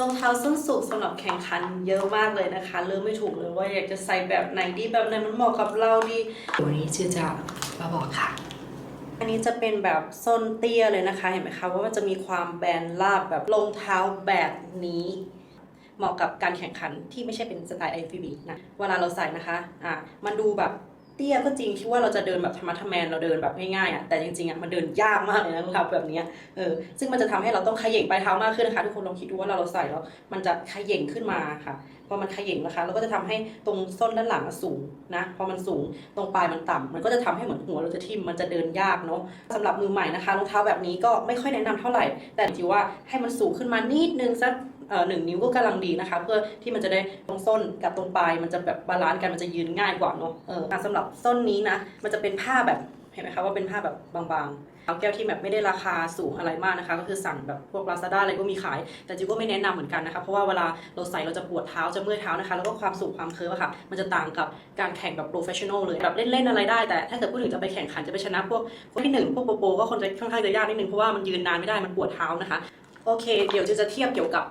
รองเท้าส้นสูงสำหรับแข่งขันเยอะมากเลยนะคะเริ่มไม่ถูกเลยว่าอยากจะใส่แบบไหนดีแบบไหนมันเหมาะกับเราดีวันนี้ชื่อจะมาบอกค่ะ อันนี้จะเป็นแบบส้นเตี้ยเลยนะคะ เห็นไหมคะว่ามันจะมีความแบนราบแบบรองเท้าแบบนี้ เหมาะกับการแข่งขันที่ไม่ใช่เป็นสไตล์ IFBB นะเวลาเราใส่นะคะอะมันดูแบบ เตี้ยก็จริงคิดว่าเราจะเดินแบบธรรมะทแมนเราเดินแบบง่ายๆอะแต่จริงๆอะมันเดินยากมากเลยนะรองเท้าแบบนี้เออซึ่งมันจะทำให้เราต้องขย่งปลายเท้ามากขึ้นนะคะทุกคนลองคิดดูว่าเราเราใส่แล้วมันจะขย่งขึ้นมาค่ะพอมันขย่งนะคะเราก็จะทำให้ตรงส้นด้านหลังอะสูงนะพอมันสูงตรงปลายมันต่ำมันก็จะทำให้เหมือนหัวเราจะทิ่มมันจะเดินยากเนาะสำหรับมือใหม่นะคะรองเท้าแบบนี้ก็ไม่ค่อยแนะนำเท่าไหร่ แต่ถือว่าให้มันสูงขึ้นมานิดนึงสัก หนึ่งนิ้วก็กำลังดีนะคะ เพื่อที่มันจะได้ตรงส้นกับตรงปลายมันจะแบบบาลานซ์กันมันจะยืนง่ายกว่าเนาะเออสำหรับส้นนี้นะ มันจะเป็นผ้าแบบเห็นไหมคะว่าเป็นผ้าแบบบางๆเอาแก้วที่แบบไม่ได้ราคาสูงอะไรมากนะคะ ก็คือสั่งแบบพวก Lazada อะไรก็มีขาย แต่จิวก็ไม่แนะนำเหมือนกันนะคะ เพราะว่าเวลาเราใส่เราจะปวดเท้าจะเมื่อยเท้านะคะ แล้วก็ความสูงความเคิร์ฟอะค่ะ มันจะต่างกับการแข่งแบบโปรเฟชชั่นอลเลยแบบเล่นๆอะไรได้ แต่ถ้าเกิดพูดถึงจะไปแข่งขันจะไปชนะพวกพวกที่หนึ่งพวกโปรโปก็คนจะค่อนข้างจะยากนิดนึงเพราะว่ามันยืนนานไม่ได้มันปวดเท้านะคะ โอเค เดี๋ยวจะจะเทียบเกี่ยวกับ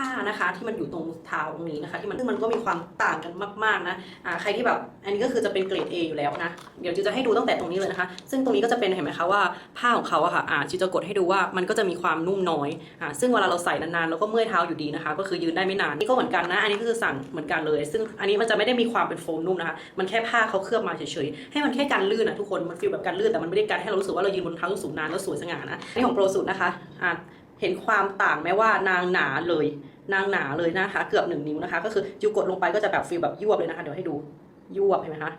ผ้านะคะ ที่มันอยู่ตรงเท้าตรงนี้นะคะ ที่มันซึ่งมันก็มีความต่างกันมากๆนะอ่าใครที่แบบอันนี้ก็คือจะเป็นเกรด A อยู่แล้วนะเดี๋ยวจิวจะให้ดูตั้งแต่ตรงนี้เลยนะคะ ซึ่งตรงนี้ก็จะเป็นเห็นไหมคะว่าผ้าของเขาอะค่ะอ่าจิวจะกดให้ดูว่ามันก็จะมีความนุ่มน้อยอ่าซึ่งเวลาเราใส่นานๆเราก็เมื่อยเท้าอยู่ดีนะคะ ก็คือยืนได้ไม่นานนี่ก็เหมือนกันนะ อันนี้ก็คือสั่งเหมือนกันเลย ซึ่งอันนี้มันจะไม่ได้มีความเป็นโฟมนุ่มนะคะ มันแค่ผ้าเขาเคลือบมาเฉยๆ ให้มันแค่กันลื่นอะทุกคน มันฟีลแบบกันลื่นแต่มันไม่ได้กันให้เรารู้สึกว่าเรายืนบนเท้าสูงนานแล้วสวยสง่านะนี่ของโปรสูตรนะคะอ่า เห็นความต่างไหมว่านางหนาเลย นางหนาเลยนะคะ เกือบหนึ่งนิ้วนะคะ ก็คือจิวกดลงไปก็จะแบบฟีลแบบยวบเลยนะคะ เดี๋ยวให้ดูยวบเห็นไหมคะ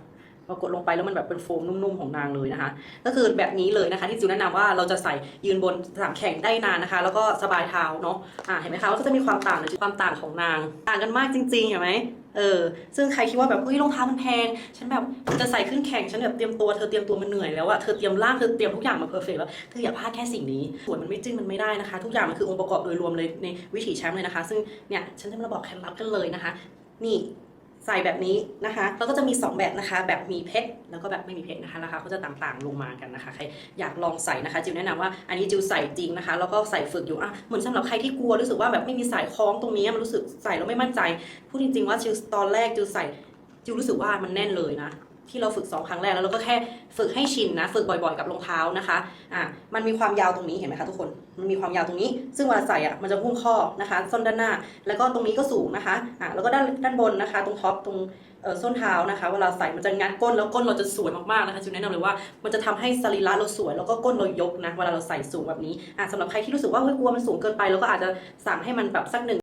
พอกดลงไปแล้วมันแบบเป็นโฟมนุ่มๆของนางเลยนะคะ ก็คือแบบนี้เลยนะคะ ที่จิวแนะนำว่าเราจะใส่ยืนบนสนามแข่งได้นานนะคะ แล้วก็สบายเท้าเนาะอ่าเห็นไหมคะว่าก็จะมีความต่างเลยความต่างของนาง ต่างกันมากจริงๆเห็นไหมเออ ซึ่งใครคิดว่าแบบเฮ้ยรองเท้ามันแพง ฉันแบบจะใส่ขึ้นแข่ง ฉันแบบเตรียมตัว เธอเตรียมตัวมันเหนื่อยแล้วอะเธอเตรียมร่าง เธอเตรียมทุกอย่างมาเพอร์เฟกแล้ว เธออย่าพลาดแค่สิ่งนี้ส่วนมันไม่จึ้งมันไม่ได้นะคะ ทุกอย่างมันคือองค์ประกอบโดยรวมเลยในวิถีแชมป์เลยนะคะ ซึ่งเนี่ยฉันจะมาบอกเคล็ดลับกันเลยนะคะ นี่ ใส่แบบนี้นะคะ แล้วก็จะมี 2 แบบนะคะ แบบมีเพชรแล้วก็แบบไม่มีเพชรนะคะราคาก็จะต่างๆลงมากันนะคะใครอยากลองใส่นะคะ จิวแนะนำว่าอันนี้จิวใส่จริงนะคะ แล้วก็ใส่ฝึกอยู่อะเหมือนสำหรับใครที่กลัวรู้สึกว่าแบบไม่มีสายคล้องตรงนี้มันรู้สึกใส่แล้วไม่มั่นใจพูดจริง ๆว่าจิวตอนแรกจิวใส่จิวรู้สึกว่ามันแน่นเลยนะ ที่เราฝึกสองครั้งแรกแล้วเราก็แค่ฝึกให้ชินนะ ฝึกบ่อยๆกับรองเท้านะคะอะมันมีความยาวตรงนี้เห็นไหมคะทุกคนมันมีความยาวตรงนี้ ซึ่งเวลาใส่อะมันจะพุ่งข้อนะคะส้นด้านหน้า แล้วก็ตรงนี้ก็สูงนะคะอะแล้วก็ด้านด้านบนนะคะ ตรงท็อปตรงเอ่อส้นเท้านะคะ เวลาใส่มันจะงัดก้นแล้วก้นเราจะสวยมากๆนะคะจิวแนะนำเลยว่ามันจะทำให้สรีระเราสวย แล้วก็ก้นเรายกนะเวลาเราใส่สูงแบบนี้อะสำหรับใครที่รู้สึกว่าเฮ้ยกลัวมันสูงเกินไปเราก็อาจจะสั่งให้มันแบบสักหนึ่ง